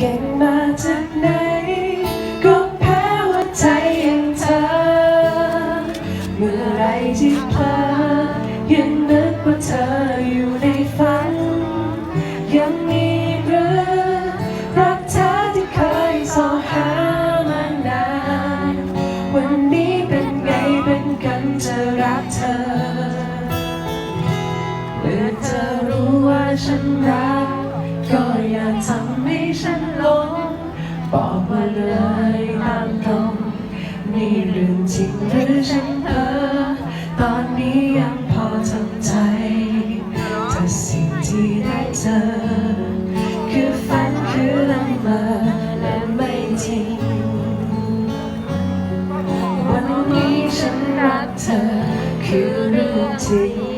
เก่งมาจากไหน ก็แพ้หัวใจอย่างเธอ เมื่อไรที่เพลอยังนึกว่าเธออยู่ในฝัน ยังมีหรือรักเธอที่เคยสอหามานาน วันนี้เป็นไงเป็นกันจะรักเธอเมื่อเธอรู้ว่าฉันรัก ก็อย่าทำ มาเลยตามตรงนี่เรื่องจริงหรือฉันเพ้อตอนนี้ยังพอทำใจถ้าสิ่งที่ได้เจอ คือฝันคือละเมอและไม่จริง วันนี้ฉันรักเธอคือเรื่องจริง